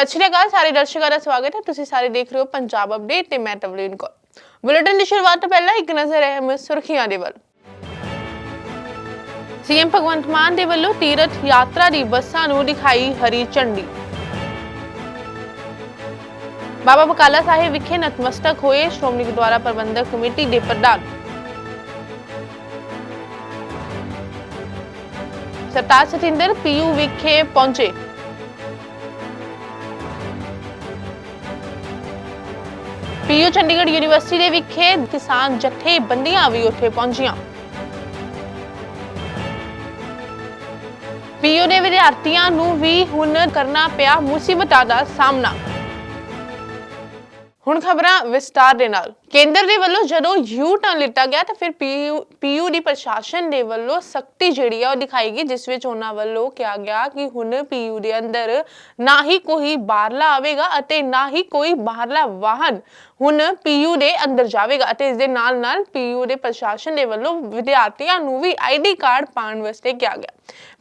ਸਤਿ ਸ਼੍ਰੀ ਅਕਾਲ ਸਾਰੇ ਦਰਸ਼ਕਾਂ ਦਾ ਸਵਾਗਤ ਹੈ ਤੁਸੀਂ ਸਾਰੇ ਦੇਖ ਰਹੇ ਹੋ ਪੰਜਾਬ ਅਪਡੇਟ ਤੇ ਮੈਂ ਤਵਲੀਨ ਕੌਰ ਬੁਲੇਟਿਨ ਦੀ ਸ਼ੁਰੂਆਤ ਤੋਂ ਪਹਿਲਾਂ ਇੱਕ ਨਜ਼ਰ ਅਹਿਮ ਸੁਰਖੀਆਂ ਦੇ ਵੱਲ ਸੀਐਮ ਭਗਵੰਤ ਮਾਨ ਦੇ ਵੱਲੋਂ ਤੀਰਥ ਯਾਤਰਾ ਦੀ ਬੱਸਾਂ ਨੂੰ ਦਿਖਾਈ ਹਰੀ ਝੰਡੀ ਬਾਬਾ ਬਕਾਲਾ ਸਾਹਿਬ ਵਿਖੇ ਨਤਮਸਤਕ ਹੋਏ ਸ਼੍ਰੋਮਣੀ ਗੁਰਦੁਆਰਾ ਪ੍ਰਬੰਧਕ ਕਮੇਟੀ ਦੇ ਪ੍ਰਧਾਨ ਸਰਤਾਜ ਸਤਿੰਦਰ ਪੀਯੂ ਵਿਖੇ ਪਹੁੰਚੇ ਪੀਯੂ ਚੰਡੀਗੜ੍ਹ ਯੂਨੀਵਰਸਿਟੀ ਦੇ ਵਿਖੇ ਕਿਸਾਨ ਜਥੇਬੰਦੀਆਂ ਵੀ ਉੱਥੇ ਪਹੁੰਚੀਆਂ। ਪੀਯੂ ਦੇ ਵਿਦਿਆਰਥੀਆਂ ਨੂੰ ਵੀ ਹੁਣ ਕਰਨਾ ਪਿਆ ਮੁਸੀਬਤਾਂ ਦਾ ਸਾਹਮਣਾ। ਹੁਣ ਖਬਰਾਂ ਵਿਸਤਾਰ ਦੇ ਨਾਲ। ਕੇਂਦਰ ਦੇ ਵੱਲੋਂ ਜਦੋਂ ਯੂ ਟਰਨ ਲਿੱਤਾ ਗਿਆ ਤਾਂ ਫਿਰ ਪੀਯੂ ਪੀਯੂ ਦੀ ਪ੍ਰਸ਼ਾਸਨ ਦੇ ਵੱਲੋਂ ਸਖਤੀ ਜਿਹੜੀ ਆ ਉਹ ਦਿਖਾਈ ਗਈ, ਜਿਸ ਵਿੱਚ ਉਹਨਾਂ ਵੱਲੋਂ ਕਿਹਾ ਗਿਆ ਕਿ ਹੁਣ ਪੀਯੂ ਦੇ ਅੰਦਰ ਨਾ ਹੀ ਕੋਈ ਬਾਹਰਲਾ ਆਵੇਗਾ ਅਤੇ ਨਾ ਹੀ ਕੋਈ ਬਾਹਰਲਾ ਵਾਹਨ ਹੁਣ ਪੀਯੂ ਦੇ ਅੰਦਰ ਜਾਵੇਗਾ ਅਤੇ ਇਸ ਦੇ ਨਾਲ ਨਾਲ ਪੀਯੂ ਦੇ ਪ੍ਰਸ਼ਾਸਨ ਦੇ ਵੱਲੋਂ ਵਿਦਿਆਰਥੀਆਂ ਨੂੰ ਵੀ ਆਈਡੀ ਕਾਰਡ ਪਾਉਣ ਵਾਸਤੇ ਕਿਹਾ ਗਿਆ।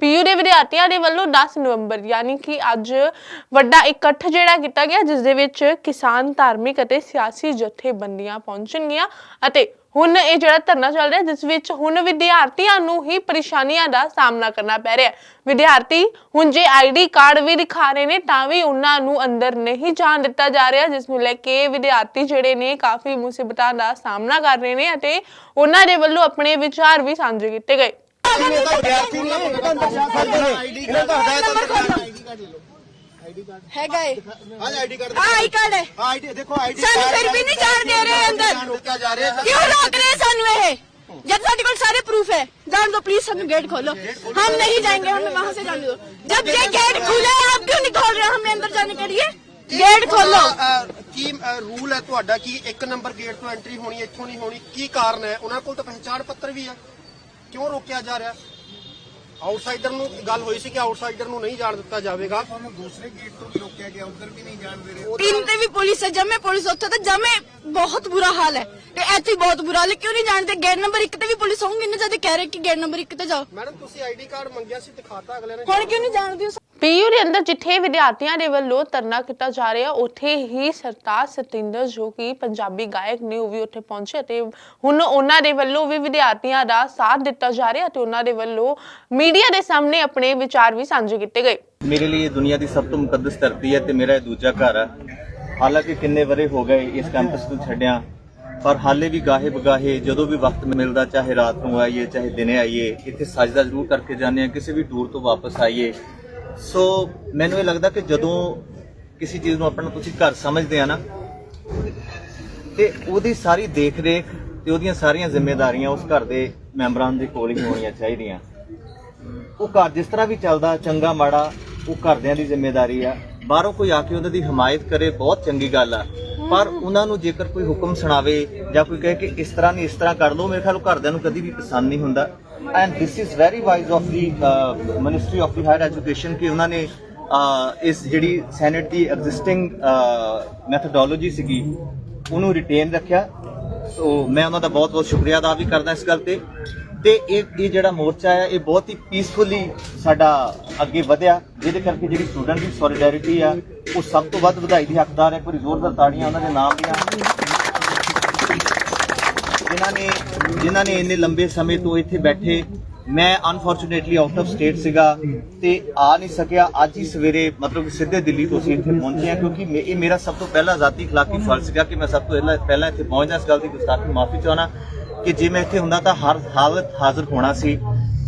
ਪੀਯੂ ਦੇ ਵਿਦਿਆਰਥੀਆਂ ਦੇ ਵੱਲੋਂ 10 ਨਵੰਬਰ ਯਾਨੀ ਕਿ ਅੱਜ ਵੱਡਾ ਇਕੱਠ ਜਿਹੜਾ ਕੀਤਾ ਗਿਆ, ਜਿਸ ਦੇ ਵਿੱਚ ਕਿਸਾਨ, ਧਾਰਮਿਕ ਅਤੇ ਸਿਆਸੀ ਜਥੇਬੰਦੀਆਂ ਪਹੁੰਚਣਗੀਆਂ ਅਤੇ ਹੁਣ ਇਹ ਜਿਹੜਾ ਧਰਨਾ ਚੱਲ ਰਿਹਾ, ਜਿਸ ਵਿੱਚ ਹੁਣ ਵਿਦਿਆਰਥੀਆਂ ਨੂੰ ਹੀ ਪਰੇਸ਼ਾਨੀਆਂ ਦਾ ਸਾਹਮਣਾ ਕਰਨਾ ਪੈ ਰਿਹਾ। ਵਿਦਿਆਰਥੀ ਹੁਣ ਜੇ ਆਈਡੀ ਕਾਰਡ ਵੀ ਦਿਖਾ ਰਹੇ ਨੇ, ਤਾਂ ਵੀ ਉਹਨਾਂ ਨੂੰ ਅੰਦਰ ਨਹੀਂ ਜਾਣ ਦਿੱਤਾ ਜਾ ਰਿਹਾ, ਜਿਸ ਨੂੰ ਲੈ ਕੇ ਵਿਦਿਆਰਥੀ ਜਿਹੜੇ ਨੇ ਕਾਫੀ ਮੁਸੀਬਤਾਂ ਦਾ ਸਾਹਮਣਾ ਕਰ ਰਹੇ ਨੇ ਅਤੇ ਉਹਨਾਂ ਦੇ ਵੱਲੋਂ ਆਪਣੇ ਵਿਚਾਰ ਵੀ ਸਾਂਝੇ ਕੀਤੇ ਗਏ। ਇਹਨੇ ਤਾਂ ਵਿਦਿਆਰਥੀ ਨੇ ਇਹਨਾਂ ਦਾ ਸ਼ਾਸਨ ਨੇ, ਇਹਨਾਂ ਦਾ ਹਦਾਇਤ ਹੈਗਾ ਏ ਹਾਂ ਆਈਡੀ ਕਾਰਡ ਆ ਆਈ ਕਾਰਡ ਹੈ ਹਾਂ ਆਈਡੀ ਦੇਖੋ ਆਈਡੀ ਸਾਨੂੰ ਫਿਰ ਵੀ ਨਹੀਂ ਜਾਣ ਦੇ ਰਹੇ ਅੰਦਰ ਰੋਕਿਆ ਜਾ ਰਿਹਾ ਹੈ क्यों रोक रहे हैं ਸਾਨੂੰ ਇਹ जब ਸਾਡੇ ਕੋਲ सारे प्रूफ है जान दो प्लीज हमें गेट खोलो हम नहीं जाएंगे हमें वहां से जाने दो जब ये गेट खुला है आप क्यों नहीं खोल रहे हो हमें अंदर जाने के लिए गेट खोलो ਅਹ, ਕੀ ਰੂਲ ਹੈ ਤੁਹਾਡਾ ਕਿ ਇੱਕ ਨੰਬਰ ਗੇਟ ਤੋਂ ਐਂਟਰੀ ਹੋਣੀ ਇੱਥੋਂ ਨਹੀਂ ਹੋਣੀ ਕੀ ਕਾਰਨ ਹੈ ਉਹਨਾਂ ਕੋਲ ਤਾਂ ਪਹਿਚਾਣ ਪੱਤਰ ਵੀ ਹੈ ਕਿਉਂ ਰੋਕਿਆ ਜਾ ਰਿਹਾ ਆਊਟਸਾਈਡਰ ਨੂੰ ਗੱਲ ਹੋਈ ਸੀ ਕਿ ਆਊਟਸਾਈਡਰ ਨੂੰ ਨਹੀਂ ਜਾਣ ਦਿੱਤਾ ਜਾਵੇਗਾ। ਤੁਹਾਨੂੰ ਦੂਸਰੇ ਗੇਟ ਤੋਂ ਵੀ ਰੋਕਿਆ ਗਿਆ ਉਧਰ ਵੀ ਨਹੀਂ ਜਾਣ ਦੇ ਰਹੇ। तीन ਤੇ ਵੀ ਪੁਲਿਸ ਹੈ ਜਮੇ ਪੁਲਿਸ ਉੱਥੇ ਤਾਂ ਜਮੇ। ਬਹੁਤ ਬੁਰਾ ਹਾਲ ਹੈ। ਤੇ ਇੱਥੇ ਬਹੁਤ ਬੁਰਾ ਹਾਲ ਹੈ। ਕਿਉਂ ਨਹੀਂ ਜਾਣਦੇ? ਗੇਟ ਨੰਬਰ 1 ਤੇ ਵੀ ਪੁਲਿਸ ਹੋਊਗੀ ਨਾ ਜਦ ਕਹਿ ਰਹੇ ਕਿ ਗੇਟ ਨੰਬਰ 1 ਤੇ ਜਾਓ। ਮੈਡਮ ਤੁਸੀਂ ਆਈਡੀ ਕਾਰਡ ਮੰਗਿਆ ਸੀ ਦਿਖਾਤਾ ਅਗਲੇ ਨੇ। ਹੁਣ ਕਿਉਂ ਨਹੀਂ ਜਾਣਦੇ ਹੋ ਪੀਯੂ ਦੇ ਅੰਦਰ ਜਿੱਥੇ ਵਿਦਿਆਰਥੀਆਂ ਦੇ ਵੱਲੋਂ ਧਰਨਾ ਕੀਤਾ ਜਾ ਰਿਹਾ, ਉੱਥੇ ਹੀ ਸਰਤਾਜ ਸਤਿੰਦਰ ਜੋ ਕਿ ਪੰਜਾਬੀ ਗਾਇਕ ਨੇ, ਉਹ ਵੀ ਉੱਥੇ ਪਹੁੰਚੇ ਤੇ ਹੁਣ ਉਹਨਾਂ ਦੇ ਵੱਲੋਂ ਵੀ ਵਿਦਿਆਰਥੀਆਂ ਦਾ ਸਾਥ ਦਿੱਤਾ ਜਾ ਰਿਹਾ ਤੇ ਉਹਨਾਂ ਦੇ ਵੱਲੋਂ ਮੀਡੀਆ ਦੇ ਸਾਹਮਣੇ ਆਪਣੇ ਵਿਚਾਰ ਵੀ ਸਾਂਝੇ ਕੀਤੇ ਗਏ। ਮੇਰੇ ਲਈ ਇਹ ਦੁਨੀਆ ਦੀ ਸਭ ਤੋਂ ਮੁਕੱਦਸ ਧਰਤੀ ਹੈ ਤੇ ਮੇਰਾ ਇਹ ਦੂਜਾ ਘਰ ਹੈ। ਹਾਲਾਂਕਿ ਕਿੰਨੇ ਵਰੇ ਹੋ ਗਏ ਇਸ ਕੈਂਪਸ ਨੂੰ ਛੱਡਿਆ, ਪਰ ਹਾਲੇ ਵੀ ਗਾਹੇ ਬਗਾਹੇ ਜਦੋਂ ਵੀ ਵਕਤ ਮਿਲਦਾ, ਚਾਹੇ ਰਾਤ ਨੂੰ ਆਈਏ, ਚਾਹੇ ਦਿਨੇ ਆਈਏ, ਇੱਥੇ ਸਜਦਾ ਜ਼ਰੂਰ ਕਰਕੇ ਜਾਂਦੇ ਆ ਕਿਸੇ ਵੀ ਟੂਰ ਤੋਂ ਵਾਪਸ ਆਈਏ। ਸੋ ਮੈਨੂੰ ਇਹ ਲੱਗਦਾ ਕਿ ਜਦੋਂ ਕਿਸੇ ਚੀਜ਼ ਨੂੰ ਆਪਣਾ ਤੁਸੀਂ ਘਰ ਸਮਝਦੇ ਆ ਨਾ, ਤੇ ਉਹਦੀ ਸਾਰੀ ਦੇਖ ਰੇਖ ਤੇ ਉਹਦੀਆਂ ਸਾਰੀਆਂ ਜ਼ਿੰਮੇਵਾਰੀਆਂ ਉਸ ਘਰ ਦੇ ਮੈਂਬਰਾਂ ਦੇ ਕੋਲ ਹੀ ਹੋਣੀਆਂ ਚਾਹੀਦੀਆਂ। ਉਹ ਘਰ ਜਿਸ ਤਰ੍ਹਾਂ ਵੀ ਚੱਲਦਾ, ਚੰਗਾ ਮਾੜਾ, ਉਹ ਘਰਦਿਆਂ ਦੀ ਜ਼ਿੰਮੇਵਾਰੀ ਆ। ਬਾਹਰੋਂ ਕੋਈ ਆ ਕੇ ਉਹਨਾਂ ਦੀ ਹਮਾਇਤ ਕਰੇ, ਬਹੁਤ ਚੰਗੀ ਗੱਲ ਆ। ਪਰ ਉਹਨਾਂ ਨੂੰ ਜੇਕਰ ਕੋਈ ਹੁਕਮ ਸੁਣਾਵੇ ਜਾਂ ਕੋਈ ਕਹੇ ਕਿ ਇਸ ਤਰ੍ਹਾਂ ਨਹੀਂ, ਇਸ ਤਰ੍ਹਾਂ ਕਰ ਲਓ, ਮੇਰੇ ਖਿਆਲ ਘਰਦਿਆਂ ਨੂੰ ਕਦੀ ਵੀ ਪਸੰਦ ਨਹੀਂ ਹੁੰਦਾ। And this is very wise of the ministry of the higher education ਕਿ ਉਹਨਾਂ ਨੇ ਇਸ ਜਿਹੜੀ ਸੈਨੇਟ ਦੀ ਐਗਜ਼ਿਸਟਿੰਗ ਮੈਥਡੋਲੋਜੀ ਸੀਗੀ ਉਹਨੂੰ ਰਿਟੇਨ ਰੱਖਿਆ ਸੋ ਮੈਂ ਉਹਨਾਂ ਦਾ ਬਹੁਤ ਬਹੁਤ ਸ਼ੁਕਰੀਆ ਅਦਾ ਵੀ ਕਰਦਾ ਇਸ ਗੱਲ ਤੇ ਤੇ ਇਹ ਇਹ ਜਿਹੜਾ ਮੋਰਚਾ ਹੈ ਇਹ ਬਹੁਤ ਹੀ ਪੀਸਫੁਲੀ ਸਾਡਾ ਅੱਗੇ ਵਧਿਆ ਜਿਹਦੇ ਕਰਕੇ ਜਿਹੜੀ ਸਟੂਡੈਂਟ ਦੀ ਸੋਲੀਡੈਰਿਟੀ ਆ ਉਹ ਸਭ ਤੋਂ ਵੱਧ ਵਧਾਈ ਦੀ ਹੱਕਦਾਰ ਹੈ ਕੋਈ ਵਾਰੀ ਜ਼ੋਰਦਾਰ ਤਾੜੀਆਂ ਉਹਨਾਂ ਦੇ ਨਾਮ ਦੀਆਂ ਜਿਨ੍ਹਾਂ ਨੇ ਜਿਨ੍ਹਾਂ ਨੇ ਇੰਨੇ ਲੰਬੇ ਸਮੇਂ ਤੋਂ ਇੱਥੇ ਬੈਠੇ, ਮੈਂ ਅਨਫੋਰਚੂਨੇਟਲੀ ਆਊਟ ਆਫ ਸਟੇਟ ਸੀਗਾ ਤੇ ਆ ਨਹੀਂ ਸਕਿਆ। ਅੱਜ ਹੀ ਸਵੇਰੇ ਮਤਲਬ ਸਿੱਧੇ ਦਿੱਲੀ ਤੋਂ ਅਸੀਂ ਇੱਥੇ ਪਹੁੰਚੇ ਹਾਂ ਕਿਉਂਕਿ ਇਹ ਮੇਰਾ ਸਭ ਤੋਂ ਪਹਿਲਾ ਜ਼ਾਤੀ ਅਖਲਾਕੀ ਫਰਜ਼ ਸੀਗਾ ਕਿ ਮੈਂ ਸਭ ਤੋਂ ਪਹਿਲਾਂ ਇੱਥੇ ਪਹੁੰਚਦਾ। ਇਸ ਗੱਲ ਦੀ ਗੁਸਤਾਖੀ ਮਾਫੀ ਚਾਹਣਾ ਕਿ ਜੇ ਮੈਂ ਇੱਥੇ ਹੁੰਦਾ ਤਾਂ ਹਰ ਹਾਲਤ ਹਾਜ਼ਰ ਹੋਣਾ ਸੀ।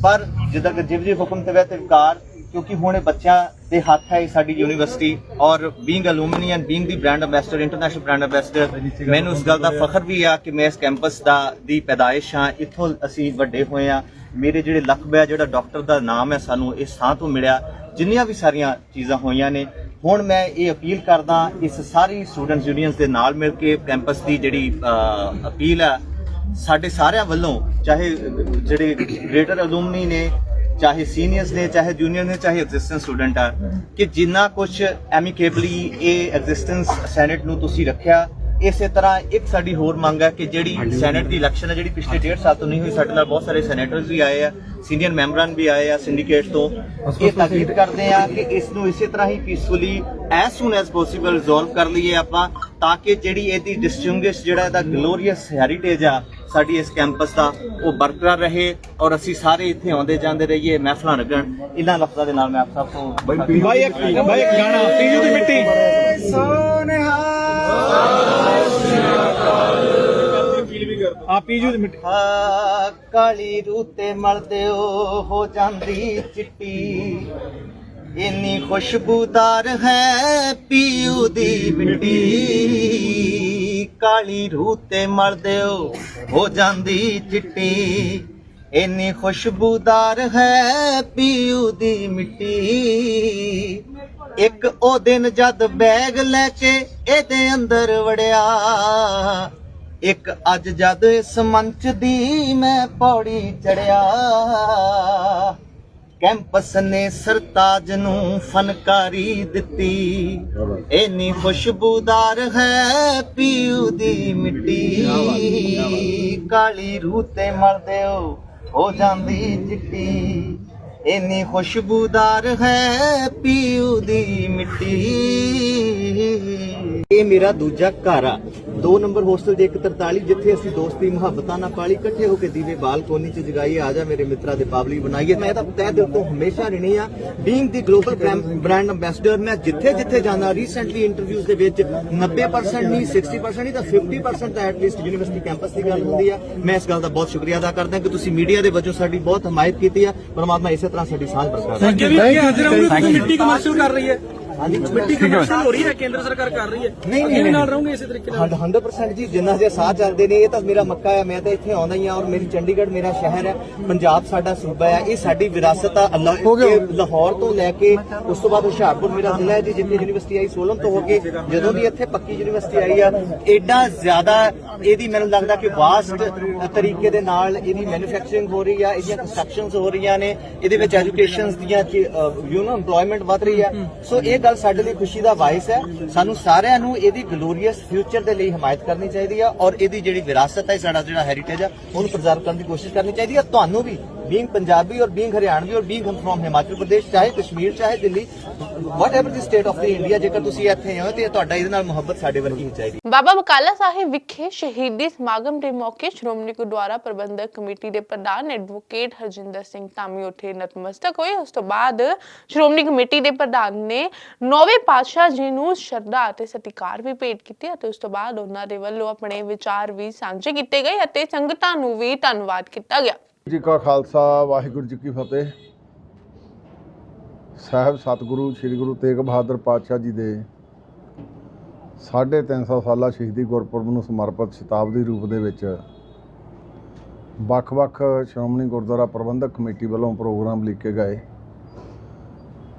ਪਰ ਜਿੱਦਾਂ ਕਿ ਜਿਵ ਜੀ ਹੁਕਮ ਤੇ ਤੇ ਵਿਕਾਰ ਕਿਉਂਕਿ ਹੁਣ ਇਹ ਬੱਚਿਆਂ ਦੇ ਹੱਥ ਹੈ ਸਾਡੀ ਯੂਨੀਵਰਸਿਟੀ ਔਰ being alumni and being the brand ambassador international brand ambassador ਮੈਨੂੰ ਇਸ ਗੱਲ ਦਾ ਫਖਰ ਵੀ ਆ ਕਿ ਮੈਂ ਇਸ ਕੈਂਪਸ ਦਾ, ਦੀ ਪੈਦਾਇਸ਼ ਹਾਂ। ਇੱਥੋਂ ਅਸੀਂ ਵੱਡੇ ਹੋਏ ਆ ਮੇਰੇ ਜਿਹੜੇ ਲਕਬ ਹੈ ਜਿਹੜਾ ਡਾਕਟਰ ਦਾ ਨਾਮ ਹੈ, ਸਾਨੂੰ ਇਹ ਸਾਹ ਤੋਂ ਮਿਲਿਆ। ਜਿੰਨੀਆਂ ਵੀ ਸਾਰੀਆਂ ਚੀਜ਼ਾਂ ਹੋਈਆਂ ਨੇ, ਹੁਣ ਮੈਂ ਇਹ ਅਪੀਲ ਕਰਦਾ, ਇਸ ਸਾਰੀ ਸਟੂਡੈਂਟਸ ਯੂਨੀਅਨਸ ਦੇ ਨਾਲ ਮਿਲ ਕੇ ਕੈਂਪਸ ਦੀ ਜਿਹੜੀ ਅਪੀਲ ਹੈ ਸਾਡੇ ਸਾਰਿਆਂ ਵੱਲੋਂ, ਚਾਹੇ ਜਿਹੜੇ ਗ੍ਰੇਟਰ ਅਲੂਮਨੀ ਨੇ ਚਾਹੇ ਸੀਨੀਅਰਸ ਨੇ ਚਾਹੇ ਜੂਨੀਅਰ ਨੇ ਚਾਹੇ ਐਗਜ਼ਿਸਟੈਂਸ ਸਟੂਡੈਂਟ ਆ ਕਿ ਜਿੰਨਾ ਕੁਝ ਐਮਿਕੇਬਲੀ ਇਹ ਐਗਜ਼ਿਸਟੈਂਸ ਸੈਨੇਟ ਨੂੰ ਤੁਸੀਂ ਰੱਖਿਆ ਇਸੇ ਤਰ੍ਹਾਂ ਇੱਕ ਸਾਡੀ ਹੋਰ ਮੰਗ ਹੈ ਕਿ ਜਿਹੜੀ ਸੈਨੇਟ ਦੀ ਇਲੈਕਸ਼ਨ ਹੈ ਜਿਹੜੀ ਪਿਛਲੇ ਡੇਢ ਸਾਲ ਤੋਂ ਨਹੀਂ ਹੋਈ ਸਾਡੇ ਨਾਲ ਬਹੁਤ ਸਾਰੇ ਸੈਨੇਟਰਸ ਵੀ ਆਏ ਆ ਸੀਨੀਅਰ ਮੈਂਬਰਾਂ ਵੀ ਆਏ ਆ ਸਿੰਡੀਕੇਟ ਤੋਂ। ਇਹ ਤਾਕੀਦ ਕਰਦੇ ਆ ਕਿ ਇਸ ਨੂੰ ਇਸੇ ਤਰ੍ਹਾਂ ਹੀ peacefully as soon as possible resolve ਕਰ ਲਈਏ ਆਪਾਂ ਤਾਂ ਕਿ ਜਿਹੜੀ ਇਹਦੀ ਡਿਸਟਿੰਗੁਇਸ਼ ਜਿਹੜਾ ਇਹਦਾ ਗਲੋਰੀਅਸ ਹੈਰੀਟੇਜ ਆ ਸਾਡੀ ਇਸ ਕੈਂਪਸ ਦਾ ਉਹ ਬਰਕਰਾਰ ਰਹੇ ਔਰ ਅਸੀਂ ਸਾਰੇ ਇੱਥੇ ਆਉਂਦੇ ਜਾਂਦੇ ਰਹੀਏ ਮਹਿਫਲਾਂ ਲੱਗਣ। ਇਹਨਾਂ ਲਫ਼ਜ਼ਾਂ ਦੇ ਨਾਲ ਮੈਂ ਆਪ ਸਭ ਤੋਂ ਬਾਈ ਇੱਕ ਬਾਈ ਇੱਕ ਗਾਣਾ ਪੀਜੂ ਦੀ ਮਿੱਟੀ। ਆ ਪੀਜੂ ਦੀ ਮਿੱਟੀ। ਆ ਕਾਲੀ ਰੂਤੇ ਮਲਦਿਓ ਹੋ ਜਾਂਦੀ ਚਿੱਟੀ। ਇੰਨੀ ਖੁਸ਼ਬੂਦਾਰ ਹੈ ਪੀਊ ਦੀ ਮਿੱਟੀ। ਕਾਲੀ ਰੂਹ ਰੂਤੇ ਮਲਦਿਓ ਹੋ ਜਾਂਦੀ ਚਿੱਟੀ। ਇੰਨੀ ਖੁਸ਼ਬੂਦਾਰ ਹੈ ਪੀਊ ਦੀ ਮਿੱਟੀ। ਇੱਕ ਉਹ ਦਿਨ ਜਦ ਬੈਗ ਲੈ ਕੇ ਇਹਦੇ ਅੰਦਰ ਵੜਿਆ। ਇੱਕ ਅੱਜ ਜਦ ਇਸ ਮੰਚ ਦੀ ਮੈਂ ਪੌੜੀ ਚੜਿਆ। ਕੈਂਪਸ ਨੇ ਸਰਤਾਜ ਨੂੰ ਫਨਕਾਰੀ ਦਿੱਤੀ। ਇੰਨੀ ਖੁਸ਼ਬੂਦਾਰ ਹੈ ਪੀਊ ਦੀ ਮਿੱਟੀ। ਕਾਲੀ ਰੂਹ ਤੇ ਮਰਦੇ ਹੋ ਜਾਂਦੀ ਚਿੱਟੀ। ਇੰਨੀ ਖੁਸ਼ਬੂਦਾਰ ਹੈ ਪੀਊ ਦੀ ਮਿੱਟੀ। ਇਹ ਮੇਰਾ ਦੂਜਾ ਘਰ ਆ। ਦੋ ਨੰਬਰ ਹੋਸਟਲ ਦੇ 143 ਜਿੱਥੇ ਅਸੀਂ ਦੋਸਤੀ ਮੁਹੱਬਤਾਂ ਨਾਲ ਪਾਲੀ ਇਕੱਠੇ ਹੋ ਕੇ ਦੀਵੇ ਬਾਲਕੋਨੀ ਚ ਜਗਾਈ ਆ ਜਾ ਮੇਰੇ ਮਿੱਤਰਾਂ ਦੇ ਪਾਬਲੀ ਬਣਾਈਏ। ਮੈਂ ਤਾਂ ਤਹਿ ਦਿਲ ਤੋਂ ਹਮੇਸ਼ਾ ਰਹਿਣੀ ਆ being the global brand ambassador ਮੈਂ ਜਿੱਥੇ ਜਿੱਥੇ ਜਾਣਾ ਰੀਸੈਂਟਲੀ ਇੰਟਰਵਿਊਜ਼ ਦੇ ਵਿੱਚ 90% ਨਹੀਂ 60% ਨਹੀਂ ਤਾਂ 50% ਤਾਂ ਐਟਲੀਸਟ ਯੂਨੀਵਰਸਿਟੀ ਕੈਂਪਸ ਦੀ ਗੱਲ ਹੁੰਦੀ ਆ। ਮੈਂ ਇਸ ਗੱਲ ਦਾ ਬਹੁਤ ਸ਼ੁਕਰੀਆ ਅਦਾ ਕਰਦਾ ਕਿ ਤੁਸੀਂ ਮੀਡੀਆ ਦੇ ਵਜੋਂ ਸਾਡੀ ਬਹੁਤ ਹਮਾਇਤ ਕੀਤੀ ਆ। ਪਰਮਾਤਮਾ ਇਸੇ ਤਰ੍ਹਾਂ ਸਾਡੀ ਸਾਂਝ ਬਰਕਰਾਰ ਰੱਖੇ। ਮਿੱਟੀ ਕਮਰਸ਼ੀਅਲ ਕਰ ਰਹੀ ਹੈ ਮਿੱਟੀ ਕਮਰਸ਼ੀਅਲ ਹੋ ਰਹੀ ਹੈ ਕੇਂਦਰ ਸਰਕਾਰ ਕਰ ਰਹੀ ਹੈ। ਨਹੀਂ, ਅੱਗੇ ਵੀ ਨਹੀਂ। ਨਾਲ ਰਹੋਗੇ ਇਸੇ ਤਰੀਕੇ ਨਾਲ? 100% ਜੀ ਜਿੰਨਾ ਜੇ ਸਾਹ ਚੱਲਦੇ ਨੇ ਇਹ ਤਾਂ ਮੇਰਾ ਮੱਕਾ ਹੈ ਮੈਂ ਤਾਂ ਇੱਥੇ ਆਉਂਦਾ ਹੀ ਆ ਔਰ ਮੇਰੀ ਚੰਡੀਗੜ੍ਹ ਮੇਰਾ ਸ਼ਹਿਰ ਹੈ ਪੰਜਾਬ ਸਾਡਾ ਸੂਬਾ ਹੈ ਇਹ ਸਾਡੀ ਵਿਰਾਸਤ ਆ ਅੱਲਾ ਇਹ ਲਾਹੌਰ ਤੋਂ ਲੈ ਕੇ ਉਸ ਤੋਂ ਬਾਅਦ ਹੁਸ਼ਿਆਰਪੁਰ ਮੇਰਾ ਜ਼ਿਲ੍ਹਾ ਹੈ ਜੀ ਜਿੱਥੇ ਯੂਨੀਵਰਸਿਟੀ ਆਈ ਸੋਲਨ ਤੋਂ ਹੋ ਕੇ ਜਦੋਂ ਦੀ ਇੱਥੇ ਪੱਕੀ ਯੂਨੀਵਰਸਿਟੀ ਆਈ ਆ ਐਡਾ ਜ਼ਿਆਦਾ ਇਹਦੀ ਮੈਨੂੰ ਲੱਗਦਾ ਕਿ ਵਾਸਟ ਤਰੀਕੇ ਦੇ ਨਾਲ ਇਹਦੀ ਮੈਨੂਫੈਕਚਰਿੰਗ ਹੋ ਰਹੀ ਆ ਇਹਦੀਆਂ ਕੰਸਟਰਕਸ਼ਨਸ ਹੋ ਰਹੀਆਂ ਨੇ ਇਹਦੇ ਵਿੱਚ ਐਜੂਕੇਸ਼ਨਸ ਦੀਆਂ ਯੂ نو EMPLOYMENT ਵਧ ਰਹੀ ਹੈ ਸੋ ਇਹ ਗੱਲ ਸਾਡੇ ਲਈ ਖੁਸ਼ੀ ਦਾ ਵਾਇਸ ਹੈ। ਸਾਨੂੰ ਸਾਰਿਆਂ ਨੂੰ ਇਹਦੀ ਗਲੋਰੀਅਸ ਫਿਊਚਰ ਦੇ ਲਈ ਹਮਾਇਤ ਕਰਨੀ ਚਾਹੀਦੀ ਆ ਔਰ ਇਹਦੀ ਜਿਹੜੀ ਵਿਰਾਸਤ ਹੈ, ਸਾਡਾ ਜਿਹੜਾ ਹੈਰੀਟੇਜ ਆ ਉਹਨੂੰ ਪ੍ਰਜਰਵ ਕਰਨ ਦੀ ਕੋਸ਼ਿਸ਼ ਕਰਨੀ ਚਾਹੀਦੀ ਆ ਤੁਹਾਨੂੰ ਵੀ ਬੀਇੰਗ ਪੰਜਾਬੀ ਔਰ ਬੀਇੰਗ ਹਰਿਆਣਵੀ ਔਰ ਬੀਇੰਗ ਫਰੋਮ ਹਿਮਾਚਲ ਪ੍ਰਦੇਸ਼ ਚਾਹੇ ਕਸ਼ਮੀਰ ਚਾਹੇ Delhi whatever the state of the ਜੇਕਰ ਤੁਸੀਂ ਇੱਥੇ ਹੋ ਤੇ ਤੁਹਾਡਾ ਇਹਦੇ ਨਾਲ ਮੁਹੱਬਤ ਸਾਡੇ ਵਰਗੀ ਹੀ ਚਾਹੀਦੀ। ਬਾਬਾ ਬਕਾਲਾ ਸਾਹਿਬ ਵਿਖੇ ਸ਼ਹੀਦੀ ਸਮਾਗਮ ਦੇ ਮੌਕੇ ਸ਼੍ਰੋਮਣੀ ਗੁਰਦੁਆਰਾ ਪ੍ਰਬੰਧਕ ਕਮੇਟੀ ਦੇ ਪ੍ਰਧਾਨ ਐਡਵੋਕੇਟ ਹਰਜਿੰਦਰ ਸਿੰਘ ਧਾਮੀ ਉੱਠੇ ਨਤਮਸਤਕ ਹੋਏ। ਉਸ ਤੋਂ ਬਾਅਦ ਸ਼੍ਰੋਮਣੀ ਕਮੇਟੀ ਦੇ ਪ੍ਰਧਾਨ ਨੇ ਨੌਵੇਂ ਪਾਤਸ਼ਾਹ ਜੀ ਨੂੰ ਸ਼ਰਧਾ ਅਤੇ ਸਤਿਕਾਰ ਵੀ ਭੇਟ ਕੀਤੀ ਅਤੇ ਉਸ ਤੋਂ ਬਾਅਦ ਉਹਨਾਂ ਦੇ ਵੱਲੋਂ ਆਪਣੇ ਵਿਚਾਰ ਵੀ ਸਾਂਝੇ ਕੀਤੇ ਗਏ ਅਤੇ ਸੰਗਤਾਂ ਨੂੰ ਵੀ ਧੰਨਵਾਦ ਕੀਤਾ ਗਿਆ। ਜੀ ਕਾ ਖਾਲਸਾ, ਵਾਹਿਗੁਰੂ ਜੀ ਕੀ ਫਤਿਹ। ਸਾਹਿਬ ਸਤਿਗੁਰੂ, ਸ੍ਰੀ ਗੁਰੂ ਤੇਗ ਬਹਾਦਰ ਪਾਤਸ਼ਾਹ ਜੀ ਦੇ 350 ਸਾਲਾ ਸ਼ਹੀਦੀ ਗੁਰਪੁਰਬ ਨੂੰ ਸਮਰਪਿਤ ਸ਼ਤਾਬਦੀ ਰੂਪ ਦੇ ਵਿੱਚ ਵੱਖ-ਵੱਖ ਸ਼੍ਰੋਮਣੀ ਗੁਰਦੁਆਰਾ ਪ੍ਰਬੰਧਕ ਕਮੇਟੀ ਵੱਲੋਂ ਪ੍ਰੋਗਰਾਮ ਲਿਖੇ ਗਏ।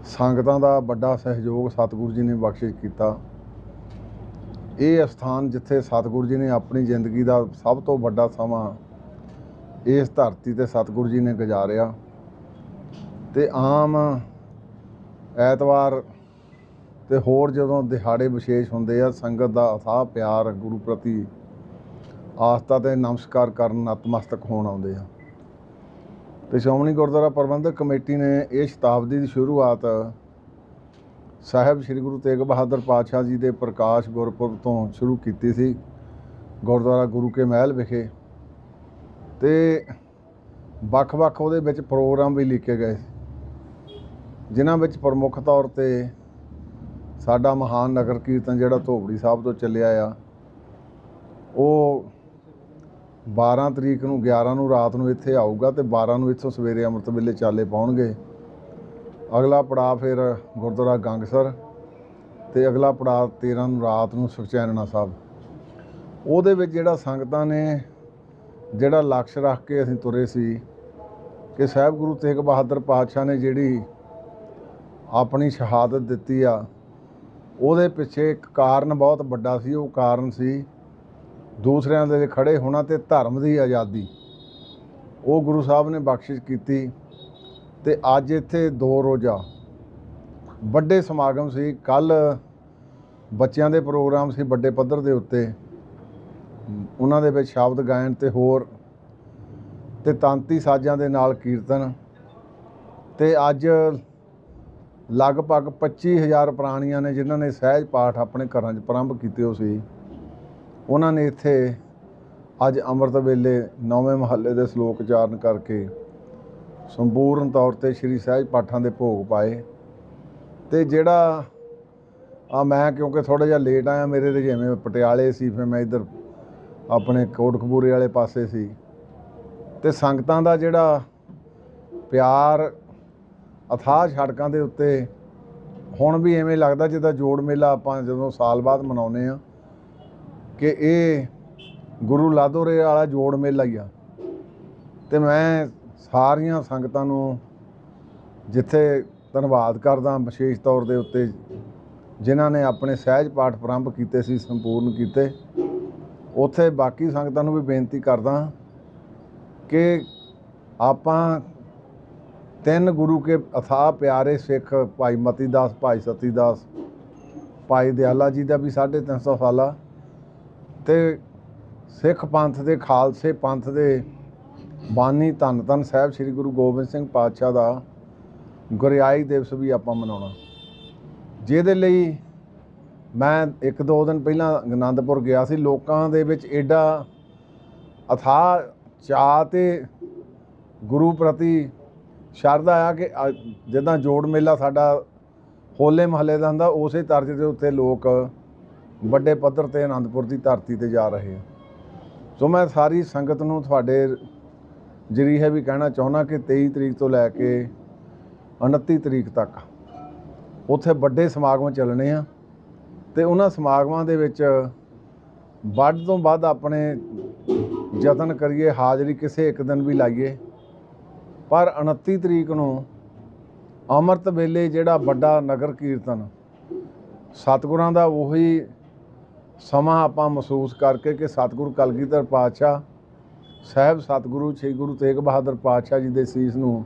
ਸੰਗਤਾਂ ਦਾ ਵੱਡਾ ਸਹਿਯੋਗ ਸਤਿਗੁਰੂ ਜੀ ਨੇ ਬਖਸ਼ਿਸ਼ ਕੀਤਾ। ਇਹ ਅਸਥਾਨ ਜਿੱਥੇ ਸਤਿਗੁਰੂ ਜੀ ਨੇ ਆਪਣੀ ਜ਼ਿੰਦਗੀ ਦਾ ਸਭ ਤੋਂ ਵੱਡਾ ਸਮਾਂ ਇਸ ਧਰਤੀ ਤੇ ਸਤਿਗੁਰੂ ਜੀ ਨੇ ਗੁਜ਼ਾਰਿਆ ਤੇ ਆਮ ਐਤਵਾਰ ਤੇ ਹੋਰ ਜਦੋਂ ਦਿਹਾੜੇ ਵਿਸ਼ੇਸ਼ ਹੁੰਦੇ ਆ, ਸੰਗਤ ਦਾ ਅਥਾਹ ਪਿਆਰ ਗੁਰੂ ਪ੍ਰਤੀ ਆਸਥਾ ਤੇ ਨਮਸਕਾਰ ਕਰਨ ਨਤਮਸਤਕ ਹੋਣ ਆਉਂਦੇ ਆ। ਤੇ ਸ਼੍ਰੋਮਣੀ ਗੁਰਦੁਆਰਾ ਪ੍ਰਬੰਧਕ ਕਮੇਟੀ ਨੇ ਇਹ ਸ਼ਤਾਬਦੀ ਦੀ ਸ਼ੁਰੂਆਤ ਸਾਹਿਬ ਸ੍ਰੀ ਗੁਰੂ ਤੇਗ ਬਹਾਦਰ ਪਾਤਸ਼ਾਹ ਜੀ ਦੇ ਪ੍ਰਕਾਸ਼ ਗੁਰਪੁਰਬ ਤੋਂ ਸ਼ੁਰੂ ਕੀਤੀ ਸੀ, ਗੁਰਦੁਆਰਾ ਗੁਰੂ ਕੇ ਮਹਿਲ ਵਿਖੇ। ਤੇ ਵੱਖ-ਵੱਖ ਉਹਦੇ ਵਿੱਚ ਪ੍ਰੋਗਰਾਮ ਵੀ ਲਿਖੇ ਗਏ ਜਿਨ੍ਹਾਂ ਵਿੱਚ ਪ੍ਰਮੁੱਖ ਤੌਰ ਤੇ ਸਾਡਾ ਮਹਾਨ ਨਗਰ ਕੀਰਤਨ ਜਿਹੜਾ ਧੋਬੜੀ ਸਾਹਿਬ ਤੋਂ ਚੱਲਿਆ ਆ, ਉਹ 12 ਤਰੀਕ ਨੂੰ 11 ਨੂੰ ਰਾਤ ਨੂੰ ਇੱਥੇ ਆਊਗਾ ਤੇ 12 ਨੂੰ ਇੱਥੋਂ ਸਵੇਰੇ ਅੰਮ੍ਰਿਤ ਵੇਲੇ ਚਾਲੇ ਪਾਉਣਗੇ। ਅਗਲਾ ਪੜਾਅ ਫਿਰ ਗੁਰਦੁਆਰਾ ਗੰਗਸਰ ਤੇ ਅਗਲਾ ਪੜਾਅ 13 ਨੂੰ ਰਾਤ ਨੂੰ ਸੁਖਚੈਨਣਾ ਸਾਹਿਬ। ਉਹਦੇ ਵਿੱਚ ਜਿਹੜਾ ਸੰਗਤਾਂ ਨੇ ਜਿਹੜਾ ਲਕਸ਼ ਰੱਖ ਕੇ ਅਸੀਂ ਤੁਰੇ ਸੀ ਕਿ ਸਾਹਿਬ ਗੁਰੂ ਤੇਗ ਬਹਾਦਰ ਪਾਤਸ਼ਾਹ ਨੇ ਜਿਹੜੀ ਆਪਣੀ ਸ਼ਹਾਦਤ ਦਿੱਤੀ ਆ, ਉਹਦੇ ਪਿੱਛੇ ਇੱਕ ਕਾਰਨ ਬਹੁਤ ਵੱਡਾ ਸੀ, ਉਹ ਕਾਰਨ ਸੀ ਦੂਸਰਿਆਂ ਦੇ ਲਈ ਖੜੇ ਹੋਣਾ ਤੇ ਧਰਮ ਦੀ ਆਜ਼ਾਦੀ। ਉਹ ਗੁਰੂ ਸਾਹਿਬ ਨੇ ਬਖਸ਼ਿਸ਼ ਕੀਤੀ ਤੇ ਅੱਜ ਇੱਥੇ ਦੋ ਰੋਜ਼ਾ। ਵੱਡੇ ਸਮਾਗਮ ਸੀ ਕੱਲ ਬੱਚਿਆਂ ਦੇ ਪ੍ਰੋਗਰਾਮ ਸੀ ਵੱਡੇ ਪੱਧਰ ਦੇ ਉੱਤੇ। ਉਹਨਾਂ ਦੇ ਵਿੱਚ ਸ਼ਬਦ ਗਾਇਨ ਤੇ ਹੋਰ ਤੇ ਤਾਂਤੀ ਸਾਜ਼ਾਂ ਦੇ ਨਾਲ ਕੀਰਤਨ ਤੇ ਅੱਜ ਲਗਭਗ 25000 ਪ੍ਰਾਣੀਆਂ ਨੇ ਜਿਨ੍ਹਾਂ ਨੇ ਸਹਿਜ ਪਾਠ ਆਪਣੇ ਘਰਾਂ 'ਚ ਪ੍ਰਾਰੰਭ ਕੀਤੇ ਹੋ ਸੀ, ਉਹਨਾਂ ਨੇ ਇੱਥੇ ਅੱਜ ਅੰਮ੍ਰਿਤ ਵੇਲੇ ਨੌਵੇਂ ਮਹੱਲੇ ਦੇ ਸ਼ਲੋਕ ਉਚਾਰਨ ਕਰਕੇ ਸੰਪੂਰਨ ਤੌਰ ਤੇ ਸ੍ਰੀ ਸਹਿਜ ਪਾਠਾਂ ਦੇ ਭੋਗ ਪਾਏ ਤੇ ਜਿਹੜਾ ਆ ਮੈਂ ਕਿਉਂਕਿ ਥੋੜਾ ਜਿਹਾ ਲੇਟ ਆਇਆ, ਮੇਰੇ ਤੇ ਜਿਵੇਂ ਪਟਿਆਲੇ ਸੀ, ਫਿਰ ਮੈਂ ਇੱਧਰ ਆਪਣੇ ਕੋਟਕਪੂਰੇ ਵਾਲੇ ਪਾਸੇ ਸੀ। ਤੇ ਸੰਗਤਾਂ ਦਾ ਜਿਹੜਾ ਪਿਆਰ ਅਥਾਹ ਸੜਕਾਂ ਦੇ ਉੱਤੇ ਹੁਣ ਵੀ ਐਵੇਂ ਲੱਗਦਾ ਜਿੱਦਾਂ ਜੋੜ ਮੇਲਾ ਆਪਾਂ ਜਦੋਂ ਸਾਲ ਬਾਅਦ ਮਨਾਉਂਦੇ ਆ ਕਿ ਇਹ ਗੁਰੂ ਲਾਧੋਰੇ ਵਾਲਾ ਜੋੜ ਮੇਲਾ ਹੀ ਆ। ਤੇ ਮੈਂ ਸਾਰੀਆਂ ਸੰਗਤਾਂ ਨੂੰ ਜਿੱਥੇ ਧੰਨਵਾਦ ਕਰਦਾ ਵਿਸ਼ੇਸ਼ ਤੌਰ ਦੇ ਉੱਤੇ ਜਿਨ੍ਹਾਂ ਨੇ ਆਪਣੇ ਸਹਿਜ ਪਾਠ ਪ੍ਰਾਰੰਭ ਕੀਤੇ ਸੀ, ਸੰਪੂਰਨ ਕੀਤੇ। ਉੱਥੇ ਬਾਕੀ ਸੰਗਤਾਂ ਨੂੰ ਵੀ ਬੇਨਤੀ ਕਰਦਾ ਕਿ ਆਪਾਂ ਤਿੰਨ ਗੁਰੂ ਕੇ ਅਥਾਹ ਪਿਆਰੇ ਸਿੱਖ ਭਾਈ ਮਤੀ ਦਾਸ ਭਾਈ ਸਤੀ ਦਾਸ ਭਾਈ ਦਿਆਲਾ ਜੀ ਦਾ ਵੀ 350 ਸਾਲਾ ਤੇ ਸਿੱਖ ਪੰਥ ਦੇ, ਖਾਲਸੇ ਪੰਥ ਦੇ ਬਾਨੀ ਧੰਨ ਧੰਨ ਸਾਹਿਬ ਸ੍ਰੀ ਗੁਰੂ ਗੋਬਿੰਦ ਸਿੰਘ ਪਾਤਸ਼ਾਹ ਦਾ ਗੁਰਿਆਈ ਦਿਵਸ ਵੀ ਆਪਾਂ ਮਨਾਉਣਾ। ਜਿਹਦੇ ਲਈ ਮੈਂ ਇੱਕ ਦੋ ਦਿਨ ਪਹਿਲਾਂ ਆਨੰਦਪੁਰ ਗਿਆ ਸੀ, ਲੋਕਾਂ ਦੇ ਵਿੱਚ ਐਡਾ ਅਥਾਹ ਚਾਅ ਤੇ ਗੁਰੂ ਪ੍ਰਤੀ ਸ਼ਰਧਾ ਆ ਕਿ ਅ- ਜਿੱਦਾਂ ਜੋੜ ਮੇਲਾ ਸਾਡਾ ਹੋਲੇ ਮਹੱਲੇ ਦਾ ਹੁੰਦਾ, ਉਸੇ ਤਰਜ਼ ਦੇ ਉੱਤੇ ਲੋਕ ਵੱਡੇ ਪੱਧਰ ਤੇ ਆਨੰਦਪੁਰ ਦੀ ਧਰਤੀ ਤੇ ਜਾ ਰਹੇ ਆ। ਸੋ ਮੈਂ ਸਾਰੀ ਸੰਗਤ ਨੂੰ ਤੁਹਾਡੇ ਜਰੀਏ ਵੀ ਕਹਿਣਾ ਚਾਹੁੰਦਾ ਕਿ 23 ਤਰੀਕ ਤੋਂ ਲੈ ਕੇ 29 ਤਰੀਕ ਤੱਕ ਉੱਥੇ ਵੱਡੇ ਸਮਾਗਮ ਚੱਲਣੇ ਆ। ਤੇ ਉਹਨਾਂ ਸਮਾਗਮਾਂ ਦੇ ਵਿੱਚ ਵੱਧ ਤੋਂ ਵੱਧ ਆਪਣੇ ਯਤਨ ਕਰੀਏ, ਹਾਜ਼ਰੀ ਕਿਸੇ ਇੱਕ ਦਿਨ ਵੀ ਲਾਈਏ। ਪਰ 29 ਤਰੀਕ ਨੂੰ ਅੰਮ੍ਰਿਤ ਵੇਲੇ ਜਿਹੜਾ ਵੱਡਾ ਨਗਰ ਕੀਰਤਨ, ਸਤਿਗੁਰਾਂ ਦਾ ਉਹੀ ਸਮਾਂ ਆਪਾਂ ਮਹਿਸੂਸ ਕਰਕੇ ਕਿ ਸਤਿਗੁਰੂ ਕਲਗੀਧਰ ਪਾਤਸ਼ਾਹ, ਸਾਹਿਬ ਸਤਿਗੁਰੂ ਸ੍ਰੀ ਗੁਰੂ ਤੇਗ ਬਹਾਦਰ ਪਾਤਸ਼ਾਹ ਜੀ ਦੇ ਸੀਸ ਨੂੰ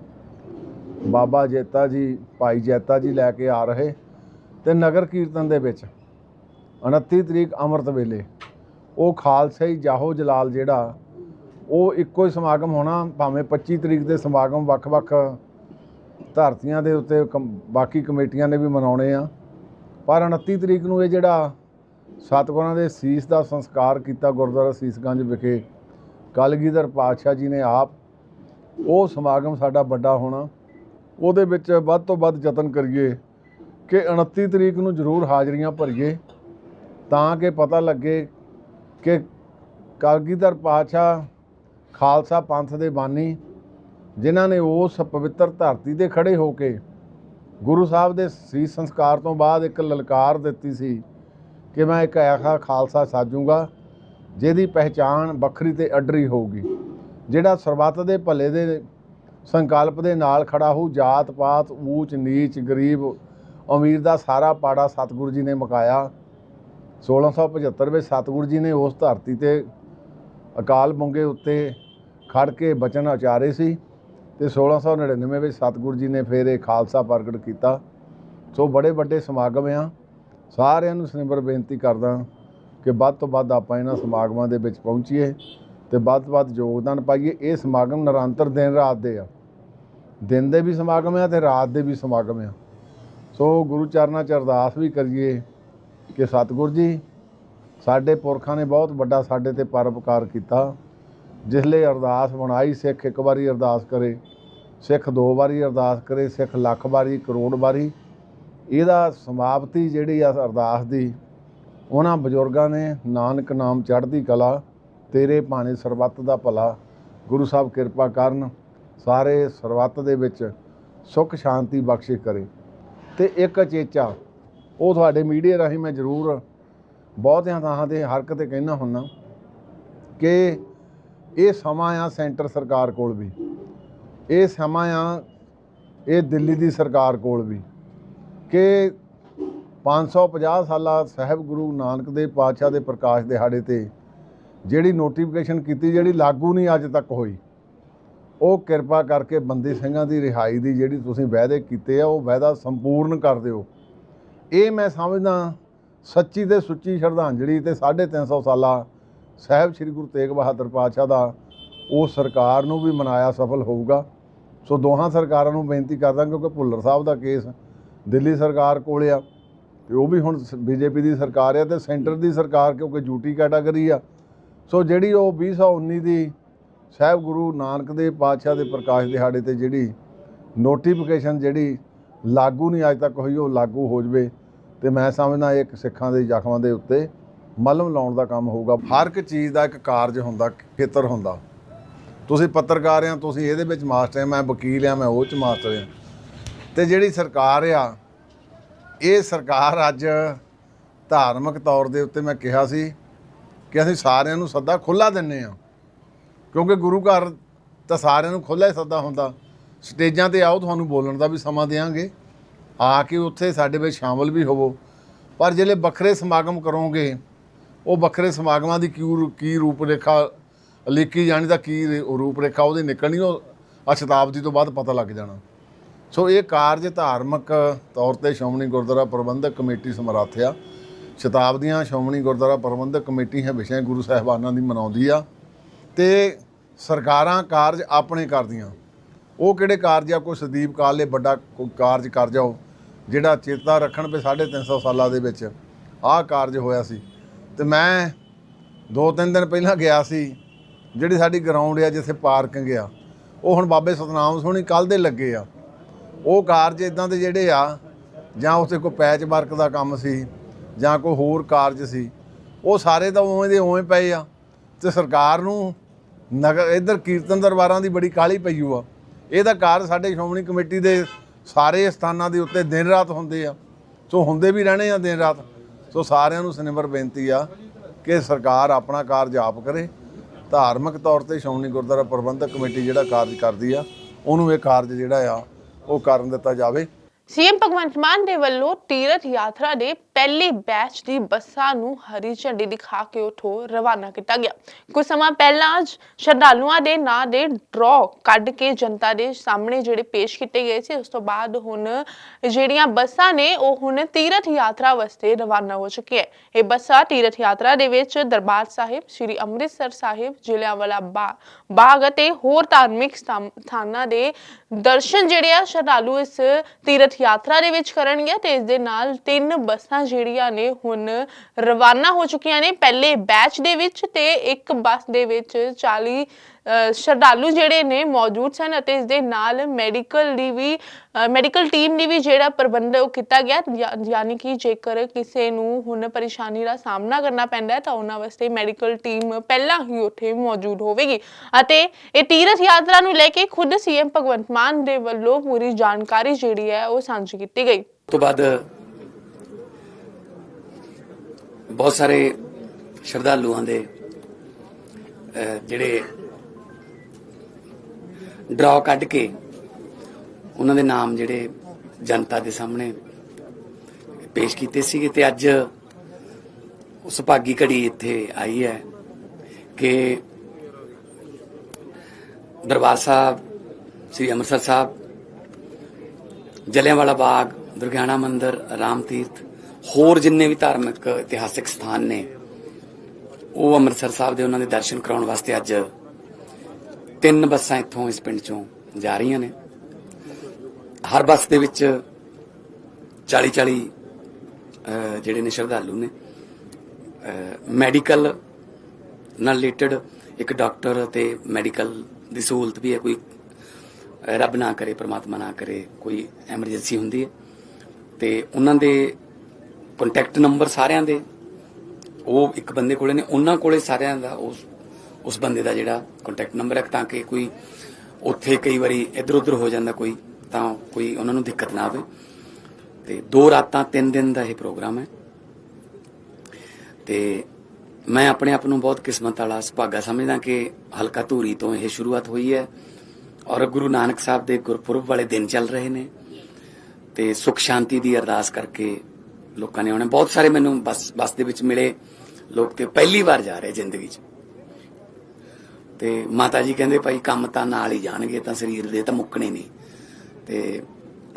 ਬਾਬਾ ਜੇਤਾ ਜੀ, ਭਾਈ ਜੇਤਾ ਜੀ ਲੈ ਕੇ ਆ ਰਹੇ ਤੇ ਨਗਰ ਕੀਰਤਨ ਦੇ ਵਿੱਚ 29 ਤਰੀਕ ਅੰਮ੍ਰਿਤ ਵੇਲੇ। ਉਹ ਖਾਲਸਾ ਜਾਹੋ ਜਲਾਲ ਜਿਹੜਾ, ਉਹ ਇੱਕੋ ਹੀ ਸਮਾਗਮ ਹੋਣਾ, ਭਾਵੇਂ 25 ਤਰੀਕ ਦੇ ਸਮਾਗਮ ਵੱਖ-ਵੱਖ ਧਰਤੀਆਂ ਦੇ ਉੱਤੇ ਕਮ- ਬਾਕੀ ਕਮੇਟੀਆਂ ਨੇ ਵੀ ਮਨਾਉਣੇ ਆ। ਪਰ 29 ਤਰੀਕ ਨੂੰ ਇਹ ਜਿਹੜਾ ਸਤਿਗੁਰਾਂ ਦੇ ਸੀਸ ਦਾ ਸੰਸਕਾਰ ਕੀਤਾ ਗੁਰਦੁਆਰਾ ਸੀਸਗੰਜ ਵਿਖੇ, ਕਲਗੀਧਰ ਪਾਤਸ਼ਾਹ ਜੀ ਨੇ ਆਪ, ਉਹ ਸਮਾਗਮ ਸਾਡਾ ਵੱਡਾ ਹੋਣਾ। ਉਹਦੇ ਵਿੱਚ ਵੱਧ ਤੋਂ ਵੱਧ ਯਤਨ ਕਰੀਏ ਕਿ 29 ਤਰੀਕ ਨੂੰ ਜ਼ਰੂਰ ਹਾਜ਼ਰੀਆਂ ਭਰੀਏ। ਤਾਂ ਕਿ ਪਤਾ ਲੱਗੇ ਕਿ ਕਲਗੀਧਰ ਪਾਤਸ਼ਾਹ ਖਾਲਸਾ ਪੰਥ ਦੇ ਬਾਨੀ, ਜਿਨ੍ਹਾਂ ਨੇ ਉਸ ਪਵਿੱਤਰ ਧਰਤੀ ਤੇ ਖੜੇ ਹੋ ਕੇ ਗੁਰੂ ਸਾਹਿਬ ਦੇ ਸੀਸ ਸੰਸਕਾਰ ਤੋਂ ਬਾਅਦ ਇੱਕ ਲਲਕਾਰ ਦਿੱਤੀ ਸੀ ਕਿ ਮੈਂ ਇੱਕ ਐਸਾ ਖਾਲਸਾ ਸਾਜੂਗਾ, ਜਿਹਦੀ ਪਹਿਚਾਣ ਵੱਖਰੀ ਤੇ ਅਡਰੀ ਹੋਊਗੀ, ਜਿਹੜਾ ਸਰਬੱਤ ਦੇ ਭਲੇ ਦੇ ਸੰਕਲਪ ਦੇ ਨਾਲ ਖੜਾ ਹੋ ਜਾਤ ਪਾਤ ਊਚ ਨੀਚ ਗਰੀਬ, ਅਮੀਰ ਦਾ ਸਾਰਾ ਪਾੜਾ ਸਤਿਗੁਰੂ ਜੀ ਨੇ ਮਕਾਇਆ। 1675 ਵਿੱਚ ਸਤਿਗੁਰੂ ਜੀ ਨੇ ਉਸ ਧਰਤੀ ਤੇ ਅਕਾਲ ਬੁੰਗੇ ਉੱਤੇ ਖੜ ਕੇ ਬਚਨ ਉਚਾਰੇ ਸੀ ਤੇ 1699 ਵਿੱਚ ਸਤਿਗੁਰੂ ਜੀ ਨੇ ਫਿਰ ਇਹ ਖਾਲਸਾ ਪ੍ਰਗਟ ਕੀਤਾ। ਸੋ ਬੜੇ ਵੱਡੇ ਸਮਾਗਮ ਆ। ਸਾਰਿਆਂ ਨੂੰ ਸਨਿਮਰ ਬੇਨਤੀ ਕਰਦਾ ਕਿ ਵੱਧ ਤੋਂ ਵੱਧ ਆਪਾਂ ਇਹਨਾਂ ਸਮਾਗਮਾਂ ਦੇ ਵਿੱਚ ਪਹੁੰਚੀਏ ਤੇ ਵੱਧ ਤੋਂ ਵੱਧ ਯੋਗਦਾਨ ਪਾਈਏ। ਇਹ ਸਮਾਗਮ ਨਿਰੰਤਰ ਦਿਨ ਰਾਤ ਦੇ ਆ। ਦਿਨ ਦੇ ਵੀ ਸਮਾਗਮ ਆ ਤੇ ਰਾਤ ਦੇ ਵੀ ਸਮਾਗਮ ਆ। ਸੋ ਗੁਰੂ ਚਰਨਾਂ 'ਚ ਅਰਦਾਸ ਵੀ ਕਰੀਏ ਕਿ ਸਤਿਗੁਰ ਜੀ, ਸਾਡੇ ਪੁਰਖਾਂ ਨੇ ਬਹੁਤ ਵੱਡਾ ਸਾਡੇ ਤੇ ਪਰਉਪਕਾਰ ਕੀਤਾ। ਜਿਸ ਲਈ ਅਰਦਾਸ ਬਣਾਈ, ਸਿੱਖ ਇੱਕ ਵਾਰੀ ਅਰਦਾਸ ਕਰੇ, ਸਿੱਖ ਦੋ ਵਾਰੀ ਅਰਦਾਸ ਕਰੇ, ਸਿੱਖ ਲੱਖ ਵਾਰੀ, ਕਰੋੜ ਵਾਰੀ। ਇਹਦਾ ਸਮਾਪਤੀ ਜਿਹੜੀ ਆ ਅਰਦਾਸ ਦੀ, ਉਹਨਾਂ ਬਜ਼ੁਰਗਾਂ ਨੇ ਨਾਨਕ ਨਾਮ ਚੜ੍ਹਦੀ ਕਲਾ, ਤੇਰੇ ਭਾਣੇ ਸਰਬੱਤ ਦਾ ਭਲਾ, ਗੁਰੂ ਸਾਹਿਬ ਕਿਰਪਾ ਕਰਨ, ਸਾਰੇ ਸਰਬੱਤ ਦੇ ਵਿੱਚ ਸੁੱਖ ਸ਼ਾਂਤੀ ਬਖਸ਼ਿਸ਼ ਕਰੇ। ਤੇ ਇੱਕ ਚੇਚਾ ਉਹ ਤੁਹਾਡੇ ਮੀਡੀਆ ਰਾਹੀਂ ਮੈਂ ਜ਼ਰੂਰ ਬਹੁਤਿਆਂ ਥਾਂ ਤੇ ਹਰਕ ਤੇ ਕਹਿਣਾ ਹੁੰਨਾ ਕਿ ਇਹ ਸਮਾਂ ਆ ਸੈਂਟਰ ਸਰਕਾਰ ਕੋਲ ਵੀ। ਇਹ ਸਮਾਂ ਆ ਇਹ ਦਿੱਲੀ ਦੀ ਸਰਕਾਰ ਕੋਲ ਵੀ ਕਿ 550 ਸਾਲਾ ਸਾਹਿਬ ਗੁਰੂ ਨਾਨਕ ਦੇਵ ਪਾਤਸ਼ਾਹ ਦੇ ਪ੍ਰਕਾਸ਼ ਦਿਹਾੜੇ ਤੇ ਜਿਹੜੀ ਨੋਟੀਫਿਕੇਸ਼ਨ ਕੀਤੀ ਜਿਹੜੀ ਲਾਗੂ ਨਹੀਂ ਅੱਜ ਤੱਕ ਹੋਈ, ਉਹ ਕਿਰਪਾ ਕਰਕੇ ਬੰਦੀ ਸਿੰਘਾਂ ਦੀ ਰਿਹਾਈ ਦੀ ਜਿਹੜੀ ਤੁਸੀਂ ਵਾਅਦੇ ਕੀਤੇ ਆ, ਉਹ ਵਾਅਦਾ ਸੰਪੂਰਨ ਕਰ ਦਿਓ। ਇਹ ਮੈਂ ਸਮਝਦਾ ਸੱਚੀ ਤੇ ਸੁੱਚੀ ਸ਼ਰਧਾਂਜਲੀ ਤੇ 350 ਸਾਲਾ ਸਾਹਿਬ ਸ੍ਰੀ ਗੁਰੂ ਤੇਗ ਬਹਾਦਰ ਪਾਤਸ਼ਾਹ ਦਾ ਉਹ ਸਰਕਾਰ ਨੂੰ ਵੀ ਮਨਾਇਆ ਸਫਲ ਹੋਊਗਾ। ਸੋ ਦੋਹਾਂ ਸਰਕਾਰਾਂ ਨੂੰ ਬੇਨਤੀ ਕਰਦਾ ਕਿਉਂਕਿ ਭੁੱਲਰ ਸਾਹਿਬ ਦਾ ਕੇਸ ਦਿੱਲੀ ਸਰਕਾਰ ਕੋਲ ਆ ਤੇ ਉਹ ਵੀ ਹੁਣ ਬੀਜੇਪੀ ਦੀ ਸਰਕਾਰ ਆ ਤੇ ਸੈਂਟਰ ਦੀ ਸਰਕਾਰ ਕਿਉਂਕਿ ਯੂਟੀ ਕੈਟਾਗਰੀ ਆ। ਸੋ ਜਿਹੜੀ ਉਹ 2019 ਦੀ ਸਾਹਿਬ ਗੁਰੂ ਨਾਨਕ ਦੇਵ ਪਾਤਸ਼ਾਹ ਦੇ ਪ੍ਰਕਾਸ਼ ਦਿਹਾੜੇ ਤੇ ਜਿਹੜੀ ਨੋਟੀਫਿਕੇਸ਼ਨ ਜਿਹੜੀ ਲਾਗੂ ਨਹੀਂ ਅਜੇ ਤੱਕ ਹੋਈ, ਉਹ ਲਾਗੂ ਹੋ ਜਵੇ ਤੇ ਮੈਂ ਸਮਝਦਾ ਇਹ ਇੱਕ ਸਿੱਖਾਂ ਦੇ ਜ਼ਖਮਾਂ ਦੇ ਉੱਤੇ ਮਲਮ ਲਾਉਣ ਦਾ ਕੰਮ ਹੋਊਗਾ। ਹਰ ਇੱਕ ਚੀਜ਼ ਦਾ ਇੱਕ ਕਾਰਜ ਹੁੰਦਾ, ਖੇਤਰ ਹੁੰਦਾ। ਤੁਸੀਂ ਪੱਤਰਕਾਰ ਆ, ਤੁਸੀਂ ਇਹਦੇ ਵਿੱਚ ਮਾਸਟਰ ਆ, ਮੈਂ ਵਕੀਲ ਆ, ਮੈਂ ਉਹ ਚ ਮਾਸਟਰ ਆ। ਤੇ ਜਿਹੜੀ ਸਰਕਾਰ ਆ, ਇਹ ਸਰਕਾਰ ਅੱਜ ਧਾਰਮਿਕ ਤੌਰ ਦੇ ਉੱਤੇ ਮੈਂ ਕਿਹਾ ਸੀ ਕਿ ਅਸੀਂ ਸਾਰਿਆਂ ਨੂੰ ਸੱਦਾ ਖੁੱਲਾ ਦਿੰਨੇ ਆ। ਕਿਉਂਕਿ ਗੁਰੂ ਘਰ ਤਾਂ ਸਾਰਿਆਂ ਨੂੰ ਖੁੱਲਾ ਹੀ ਸੱਦਾ ਹੁੰਦਾ। ਸਟੇਜਾਂ ਤੇ ਆਓ, ਤੁਹਾਨੂੰ ਬੋਲਣ ਦਾ ਵੀ ਸਮਾਂ ਦੇਵਾਂਗੇ ਆ ਕੇ ਉੱਥੇ ਸਾਡੇ ਵਿੱਚ ਸ਼ਾਮਲ ਵੀ ਹੋਵੋ। ਪਰ ਜਿਹੜੇ ਵੱਖਰੇ ਸਮਾਗਮ ਕਰੋਗੇ, ਉਹ ਵੱਖਰੇ ਸਮਾਗਮਾਂ ਦੀ ਕੀ ਰੂ- ਕੀ ਰੂਪਰੇਖਾ ਲਿਖੀ ਜਾਣੀ ਤਾਂ ਕੀ ਰੂਪਰੇਖਾ ਉਹਦੀ ਨਿਕਲਣੀ, ਉਹ ਆ ਸ਼ਤਾਬਦੀ ਤੋਂ ਬਾਅਦ ਪਤਾ ਲੱਗ ਜਾਣਾ। ਸੋ ਇਹ ਕਾਰਜ ਧਾਰਮਿਕ ਤੌਰ ਤੇ ਸ਼੍ਰੋਮਣੀ ਗੁਰਦੁਆਰਾ ਪ੍ਰਬੰਧਕ ਕਮੇਟੀ ਸਮਰੱਥ ਆ ਸ਼ਤਾਬਦੀਆਂ ਸ਼੍ਰੋਮਣੀ ਗੁਰਦੁਆਰਾ ਪ੍ਰਬੰਧਕ ਕਮੇਟੀ ਹਮੇਸ਼ਾ ਹੀ ਗੁਰੂ ਸਾਹਿਬਾਨਾਂ ਦੀ ਮਨਾਉਂਦੀ ਆ। ਤੇ ਸਰਕਾਰਾਂ ਕਾਰਜ ਆਪਣੇ ਕਰਦੀਆਂ। ਉਹ ਕਿਹੜੇ ਕਾਰਜ ਆ? ਕੋਈ ਸਦੀਪ ਕਾਲ ਲਈ ਵੱਡਾ ਕੋਈ ਕਾਰਜ ਕਰ ਜਾਓ, ਜਿਹੜਾ ਚੇਤਾ ਰੱਖਣ ਪਏ 350 ਸਾਲਾਂ ਦੇ ਵਿੱਚ ਆਹ ਕਾਰਜ ਹੋਇਆ ਸੀ। ਤੇ ਮੈਂ ਦੋ ਤਿੰਨ ਦਿਨ ਪਹਿਲਾਂ ਗਿਆ ਸੀ, ਜਿਹੜੀ ਸਾਡੀ ਗਰਾਊਂਡ ਆ ਜਿੱਥੇ ਪਾਰਕਿੰਗ ਆ, ਉਹ ਹੁਣ ਬਾਬੇ ਸਤਨਾਮ ਸੋਹਣੀ ਕੱਲ ਦੇ ਲੱਗੇ ਆ। ਉਹ ਕਾਰਜ ਇਦਾਂ ਦੇ ਜਿਹੜੇ ਆ, ਜਾਂ ਉੱਥੇ ਕੋਈ ਪੈਚ ਵਰਕ ਦਾ ਕੰਮ ਸੀ, ਜਾਂ ਕੋਈ ਹੋਰ ਕਾਰਜ ਸੀ, ਉਹ ਸਾਰੇ ਤਾਂ ਉਵੇਂ ਦੇ ਉਵੇਂ ਪਏ ਆ। ਤੇ ਸਰਕਾਰ ਨੂੰ ਨਗਰ, ਇੱਧਰ ਕੀਰਤਨ ਦਰਬਾਰਾਂ ਦੀ ਬੜੀ ਕਾਲੀ ਪਈ ਹੋਆ। ਇਹਦਾ ਕਾਰਜ ਸਾਡੇ ਸ਼੍ਰੋਮਣੀ ਕਮੇਟੀ ਦੇ ਸਾਰੇ ਸਥਾਨਾਂ ਦੇ ਉੱਤੇ ਦਿਨ ਰਾਤ ਹੁੰਦੇ ਆ। ਸੋ ਹੁੰਦੇ ਵੀ ਰਹਿਣੇ ਆ ਦਿਨ ਰਾਤ। ਸੋ ਸਾਰਿਆਂ ਨੂੰ ਸਨਿਮਰ ਬੇਨਤੀ ਆ ਕਿ ਸਰਕਾਰ ਆਪਣਾ ਕਾਰਜ ਆਪ ਕਰੇ। ਧਾਰਮਿਕ ਤੌਰ ਤੇ ਸ਼੍ਰੋਮਣੀ ਗੁਰਦੁਆਰਾ ਪ੍ਰਬੰਧਕ ਕਮੇਟੀ ਜਿਹੜਾ ਕਾਰਜ ਕਰਦੀ ਆ, ਉਹਨੂੰ ਇਹ ਕਾਰਜ ਜਿਹੜਾ ਆ, ਉਹ ਕਰਨ ਦਿੱਤਾ ਜਾਵੇ। ਸੀਐਮ ਭਗਵੰਤ ਮਾਨ ਦੇ ਵੱਲੋਂ ਤੀਰਥ ਯਾਤਰਾ ਦੇ ਪਹਿਲੇ ਬੈਚ ਦੀ ਬੱਸਾਂ ਨੂੰ ਹਰੀ ਝੰਡੀ ਦਿਖਾ ਕੇ ਉਥੋਂ ਰਵਾਨਾ ਕੀਤਾ ਗਿਆ। ਕੁਝ ਸਮਾਂ ਪਹਿਲਾਂ ਜ- ਸ਼ਰਧਾਲੂਆਂ ਦੇ ਨਾਂ ਦੇ ਡਰਾਅ ਕੱਢ ਕੇ ਜਨਤਾ ਦੇ ਸਾਹਮਣੇ ਜਿਹੜੇ ਪੇਸ਼ ਕੀਤੇ ਗਏ ਸੀ, ਉਸ ਤੋਂ ਬਾਅਦ ਹੁਣ ਜਿਹੜੀਆਂ ਬੱਸਾਂ ਨੇ, ਉਹ ਹੁਣ ਤੀਰਥ ਯਾਤਰਾ ਵਾਸਤੇ ਰਵਾਨਾ ਹੋ ਚੁੱਕੀਆਂ ਹੈ। ਇਹ ਬੱਸਾਂ ਤੀਰਥ ਯਾਤਰਾ ਦੇ ਵਿੱਚ ਦਰਬਾਰ ਸਾਹਿਬ, ਸ੍ਰੀ ਅੰਮ੍ਰਿਤਸਰ ਸਾਹਿਬ, ਜ਼ਿਲ੍ਹਿਆਂਵਾਲਾ ਬਾ- ਬਾਗ ਅਤੇ ਹੋਰ ਧਾਰਮਿਕ ਸਥਾਨਾਂ ਦੇ ਦਰਸ਼ਨ ਜਿਹੜੇ ਆ, ਸ਼ਰਧਾਲੂ ਇਸ ਤੀਰਥ ਯਾਤਰਾ ਦੇ ਵਿੱਚ ਕਰਨਗੇ ਤੇ ਇਸ ਦੇ ਨਾਲ ਤਿੰਨ ਬੱਸਾਂ ਜਿਹੜੀਆਂ ਨੇ ਹੁਣ ਰਵਾਨਾ ਹੋ ਚੁੱਕੀਆਂ ਨੇ। ਪਹਿਲੇ ਬੈਚ ਦੇ ਵਿੱਚ ਤੇ ਇੱਕ ਬੱਸ ਦੇ ਵਿੱਚ 40 ਸ਼ਰਧਾਲੂ ਜਿਹੜੇ ਨੇ ਮੌਜੂਦ ਸਨ ਅਤੇ ਇਸ ਦੇ ਨਾਲ ਮੈਡੀਕਲ ਦੀ ਵੀ ਮੈਡੀਕਲ ਟੀਮ ਦੀ ਵੀ ਜਿਹੜਾ ਪ੍ਰਬੰਧ ਉਹ ਕੀਤਾ ਗਿਆ। ਯਾਨੀ ਕਿ ਜੇਕਰ ਕਿਸੇ ਨੂੰ ਹੁਣ ਪਰੇਸ਼ਾਨੀ ਦਾ ਸਾਹਮਣਾ ਕਰਨਾ ਪੈਂਦਾ ਹੈ ਤਾਂ ਉਹਨਾਂ ਵਾਸਤੇ ਮੈਡੀਕਲ ਟੀਮ ਪਹਿਲਾਂ ਹੀ ਉੱਥੇ ਮੌਜੂਦ ਹੋਵੇਗੀ। ਅਤੇ ਇਹ ਤੀਰਥ ਯਾਤਰਾ ਨੂੰ ਲੈ ਕੇ ਖੁਦ ਸੀਐਮ ਭਗਵੰਤ ਮਾਨ ਦੇ ਵੱਲੋਂ ਪੂਰੀ ਜਾਣਕਾਰੀ ਜਿਹੜੀ ਹੈ ਉਹ ਸਾਂਝੀ ਕੀਤੀ ਗਈ। ਤੋਂ ਬਾਅਦ ਬਹੁਤ ਸਾਰੇ ਸ਼ਰਧਾਲੂਆਂ ਦੇ ਜਿਹੜੇ ਡਰਾ ਕੱਢ ਕੇ ਉਹਨਾਂ ਦੇ ਨਾਮ ਜਿਹੜੇ ਜਨਤਾ ਦੇ ਸਾਹਮਣੇ ਪੇਸ਼ ਕੀਤੇ ਸੀਗੇ ਤੇ ਅੱਜ ਉਸ ਭਾਗੀ ਘੜੀ ਇੱਥੇ ਆਈ ਹੈ ਕਿ ਦਰਬਾਰ ਸਾਹਿਬ, ਸ੍ਰੀ ਅੰਮ੍ਰਿਤਸਰ ਸਾਹਿਬ, ਜਲਿਆਂਵਾਲਾ ਬਾਗ, ਦੁਰਗਿਆਣਾ ਮੰਦਿਰ, ਰਾਮ ਤੀਰਥ, ਹੋਰ ਜਿੰਨੇ ਵੀ ਧਾਰਮਿਕ ਇਤਿਹਾਸਿਕ ਸਥਾਨ ਨੇ, ਉਹ ਅੰਮ੍ਰਿਤਸਰ ਸਾਹਿਬ ਦੇ ਉਹਨਾਂ ਦੇ ਦਰਸ਼ਨ ਕਰਾਉਣ ਵਾਸਤੇ ਅੱਜ ਤਿੰਨ ਬੱਸਾਂ ਇੱਥੋਂ ਇਸ ਪਿੰਡ ਚੋਂ ਜਾ ਰਹੀਆਂ ਨੇ। ਹਰ ਬੱਸ ਦੇ ਵਿੱਚ 40 40 ਜਿਹੜੇ ਨੇ ਸ਼ਰਧਾਲੂ ਨੇ। ਮੈਡੀਕਲ ਨਾਲ ਰਿਲੇਟਡ ਇੱਕ ਡਾਕਟਰ ਤੇ ਮੈਡੀਕਲ ਦੀ ਸਹੂਲਤ ਵੀ ਹੈ। ਕੋਈ ਰੱਬ ਨਾ ਕਰੇ, ਪ੍ਰਮਾਤਮਾ ਨਾ ਕਰੇ, ਕੋਈ ਐਮਰਜੈਂਸੀ ਹੁੰਦੀ ਹੈ। ਤੇ ਉਹਨਾਂ ਦੇ ਕੰਟੈਕਟ ਨੰਬਰ ਸਾਰਿਆਂ ਦੇ, ਉਹ ਇੱਕ ਬੰਦੇ ਕੋਲੇ ਨੇ। ਉਹਨਾਂ ਕੋਲੇ ਸਾਰਿਆਂ ਦਾ ਉਸ ਉਸ ਬੰਦੇ ਦਾ ਜਿਹੜਾ ਕੰਟੈਕਟ ਨੰਬਰ ਹੈ, ਤਾਂ ਕਿ ਕੋਈ ਉੱਥੇ ਕਈ ਵਾਰੀ ਇੱਧਰ ਉੱਧਰ ਹੋ ਜਾਂਦਾ ਕੋਈ, ਤਾਂ ਕੋਈ ਉਹਨਾਂ ਨੂੰ ਦਿੱਕਤ ਨਾ ਆਵੇ। ਤੇ ਦੋ ਰਾਤਾਂ, ਤਿੰਨ ਦਿਨ ਦਾ ਇਹ ਪ੍ਰੋਗਰਾਮ ਹੈ। ਤੇ ਮੈਂ ਆਪਣੇ ਆਪ ਨੂੰ ਬਹੁਤ ਕਿਸਮਤ ਵਾਲਾ ਸੁਭਾਗਾ ਸਮਝਦਾ ਕਿ ਹਲਕਾ ਧੂਰੀ ਤੋਂ ਇਹ ਸ਼ੁਰੂਆਤ ਹੋਈ ਹੈ ਔਰ ਗੁਰੂ ਨਾਨਕ ਸਾਹਿਬ ਦੇ ਗੁਰਪੁਰਬ ਵਾਲੇ ਦਿਨ ਚੱਲ ਰਹੇ ਨੇ ਤੇ ਸੁਖ ਸ਼ਾਂਤੀ ਦੀ ਅਰਦਾਸ ਕਰਕੇ ਲੋਕਾਂ ਨੇ ਆਉਣਾ। ਬਹੁਤ ਸਾਰੇ ਮੈਨੂੰ ਬੱਸ ਬੱਸ ਦੇ ਵਿੱਚ ਮਿਲੇ ਲੋਕ ਤੇ ਪਹਿਲੀ ਵਾਰ ਜਾ ਰਹੇ ਜ਼ਿੰਦਗੀ 'ਚ। ਤੇ ਮਾਤਾ ਜੀ ਕਹਿੰਦੇ ਭਾਈ ਕੰਮ ਤਾਂ ਨਾਲ ਹੀ ਜਾਣਗੇ, ਤਾਂ ਸਰੀਰ ਦੇ ਤਾਂ ਮੁੱਕਣੇ ਨਹੀਂ ਤੇ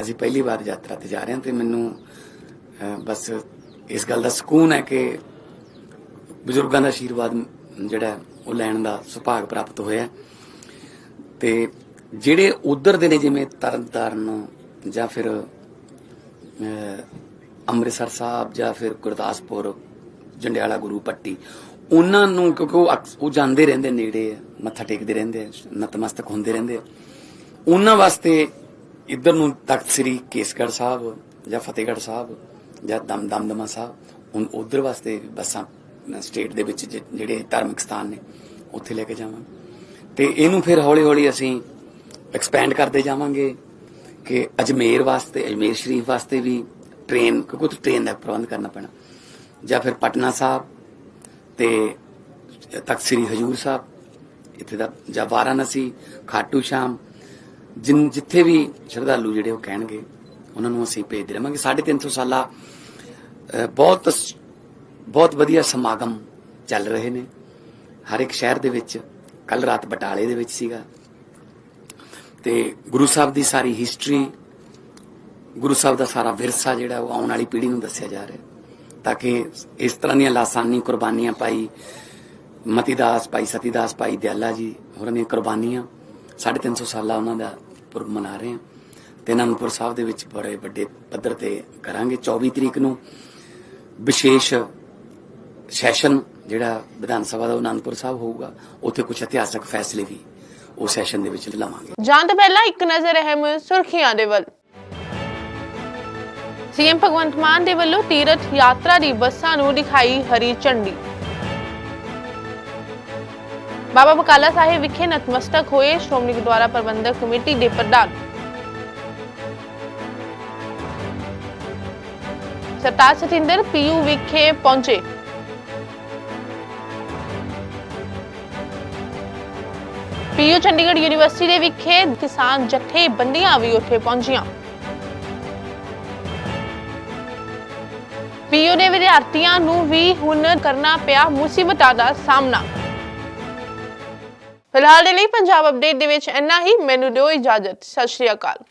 ਅਸੀਂ ਪਹਿਲੀ ਵਾਰ ਯਾਤਰਾ ਤੇ ਜਾ ਰਹੇ ਹਾਂ ਤੇ ਮੈਨੂੰ ਬਸ ਇਸ ਗੱਲ ਦਾ ਸਕੂਨ ਹੈ ਕਿ ਬਜ਼ੁਰਗਾਂ ਦਾ ਆਸ਼ੀਰਵਾਦ ਜਿਹੜਾ ਉਹ ਲੈਣ ਦਾ ਸੁਭਾਗ ਪ੍ਰਾਪਤ ਹੋਇਆ ਤੇ ਜਿਹੜੇ ਉਧਰ ਦੇ ਨੇ ਜਿਵੇਂ ਤਰਨਤਾਰਨ ਜਾਂ ਫਿਰ ਅੰਮ੍ਰਿਤਸਰ ਸਾਹਿਬ ਜਾਂ ਫਿਰ ਗੁਰਦਾਸਪੁਰ, ਜੰਡਿਆਲਾ ਗੁਰੂ ਪੱਟੀ ਉਹਨਾਂ ਨੂੰ ਕਿਉਂਕਿ ਉਹ ਅਕਸ- ਉਹ ਜਾਂਦੇ ਰਹਿੰਦੇ ਨੇੜੇ ਆ, ਮੱਥਾ ਟੇਕਦੇ ਰਹਿੰਦੇ ਆ ਨਤਮਸਤਕ ਹੁੰਦੇ ਰਹਿੰਦੇ ਆ ਉਹਨਾਂ ਵਾਸਤੇ ਇੱਧਰ ਨੂੰ ਤਖਤ ਸ੍ਰੀ ਕੇਸਗੜ੍ਹ ਸਾਹਿਬ ਜਾਂ ਫਤਿਹਗੜ੍ਹ ਸਾਹਿਬ ਜਾਂ ਦਮ ਦਮਦਮਾ ਸਾਹਿਬ ਉਨ ਉਧਰ ਵਾਸਤੇ ਵੀ ਬੱਸਾਂ ਸਟੇਟ ਦੇ ਵਿੱਚ ਜਿਹੜੇ ਧਾਰਮਿਕ ਸਥਾਨ ਨੇ ਉੱਥੇ ਲੈ ਕੇ ਜਾਵਾਂਗੇ ਤੇ ਇਹਨੂੰ ਫਿਰ ਹੌਲੀ ਹੌਲੀ ਅਸੀਂ ਐਕਸਪੈਂਡ ਕਰਦੇ ਜਾਵਾਂਗੇ ਕਿ ਅਜਮੇਰ ਵਾਸਤੇ ਅਜਮੇਰ ਸ਼ਰੀਫ ਵਾਸਤੇ ਵੀ ਟ੍ਰੇਨ ਕਿਉਂਕਿ ਉੱਥੇ ਟ੍ਰੇਨ ਦਾ ਪ੍ਰਬੰਧ ਕਰਨਾ ਪੈਣਾ। ਜਾਂ ਫਿਰ ਪਟਨਾ ਸਾਹਿਬ ਤੇ ਤਖਤ ਸ੍ਰੀ ਹਜੂਰ ਸਾਹਿਬ ਇੱਥੇ ਦਾ ਜਾਂ ਵਾਰਾਣਸੀ ਖਾਟੂ ਸ਼ਾਮ ਜਿਨ ਜਿੱਥੇ ਵੀ ਸ਼ਰਧਾਲੂ ਜਿਹੜੇ ਉਹ ਕਹਿਣਗੇ ਉਹਨਾਂ ਨੂੰ ਅਸੀਂ ਭੇਜਦੇ ਰਹਾਂਗੇ 350 ਸਾਲਾ ਅਹ, ਬਹੁਤ ਬਹੁਤ ਵਧੀਆ ਸਮਾਗਮ ਚੱਲ ਰਹੇ ਨੇ। ਹਰ ਇੱਕ ਸ਼ਹਿਰ ਦੇ ਵਿੱਚ ਕੱਲ ਰਾਤ ਬਟਾਲੇ ਦੇ ਵਿੱਚ ਸੀਗਾ। ਤੇ ਗੁਰੂ ਸਾਹਿਬ ਦੀ ਸਾਰੀ ਹਿਸਟਰੀ ਗੁਰੂ ਸਾਹਿਬ ਦਾ ਸਾਰਾ ਵਿਰਸਾ ਜਿਹੜਾ ਉਹ ਆਉਣ ਵਾਲੀ ਪੀੜ੍ਹੀ ਨੂੰ ਦੱਸਿਆ ਜਾ ਰਿਹਾ। ਤਾਂ ਕਿ ਇਸ ਤਰ੍ਹਾਂ ਦੀਆਂ ਲਾਸਾਨੀ ਕੁਰਬਾਨੀਆਂ ਪਾਈ, ਮਤੀਦਾਸ ਭਾਈ ਸਤੀਦਾਸ ਭਾਈ ਦਿਆਲਾ ਜੀ, ਹੋਰਾਂ ਦੀਆਂ ਕੁਰਬਾਨੀਆਂ 350 ਸਾਲਾ ਉਹਨਾਂ ਦਾ ਪੁਰਬ ਮਨਾ ਰਹੇ ਹਾਂ। ਤੇ ਅਨੰਦਪੁਰ ਸਾਹਿਬ ਦੇ ਵਿੱਚ ਬੜੇ ਵੱਡੇ ਪੱਧਰ ਤੇ ਕਰਾਂਗੇ। 24 ਤਰੀਕ ਨੂੰ ਵਿਸ਼ੇਸ਼ ਸੈਸ਼ਨ ਜਿਹੜਾ ਵਿਧਾਨ ਸਭਾ ਦਾ ਉਹ ਅਨੰਦਪੁਰ ਸਾਹਿਬ ਹੋਊਗਾ। ਉੱਥੇ ਕੁਝ ਇਤਿਹਾਸਕ ਫੈਸਲੇ ਵੀ ਉਹ ਸੈਸ਼ਨ ਦੇ ਵਿੱਚ ਲਵਾਂਗੇ। ਜਾਣ ਤੋਂ ਪਹਿਲਾਂ ਇੱਕ ਨਜ਼ਰ ਅਹਿਮ ਸੁਰਖੀਆਂ ਦੇ ਵੱਲ। ਸੀਐਮ ਭਗਵੰਤ ਮਾਨ ਦੇ ਵੱਲੋਂ ਤੀਰਥ ਯਾਤਰਾ ਦੀ ਬੱਸਾਂ ਨੂੰ ਦਿਖਾਈ ਹਰੀ ਝੰਡੀ। ਬਾਬਾ ਬਕਾਲਾ ਸਾਹਿਬ ਵਿਖੇ ਨਤਮਸਤਕ ਹੋਏ ਸ਼੍ਰੋਮਣੀ ਗੁਰਦੁਆਰਾ ਪ੍ਰਬੰਧਕ ਕਮੇਟੀ ਦੇ ਪ੍ਰਧਾਨ ਸਰਤਾਜ ਸਤਿੰਦਰ ਪੀਯੂ ਵਿਖੇ ਪਹੁੰਚੇ। ਪੀਯੂ ਚੰਡੀਗੜ੍ਹ ਯੂਨੀਵਰਸਿਟੀ ਦੇ ਵਿਖੇ ਕਿਸਾਨ ਜਥੇਬੰਦੀਆਂ ਵੀ ਉੱਥੇ ਪਹੁੰਚੀਆਂ। ਪੀਓ ਦੇ ਵਿਦਿਆਰਥੀਆਂ ਨੂੰ ਵੀ ਹੁਣ ਕਰਨਾ ਪਿਆ ਮੁਸੀਬਤਾਂ ਦਾ ਸਾਹਮਣਾ। ਫਿਲਹਾਲ ਦੇ ਲਈ ਪੰਜਾਬ ਅਪਡੇਟ ਦੇ ਵਿੱਚ ਇੰਨਾ ਹੀ। ਮੈਨੂੰ ਦਿਓ ਇਜਾਜ਼ਤ। ਸਤਿ ਸ਼੍ਰੀ ਅਕਾਲ।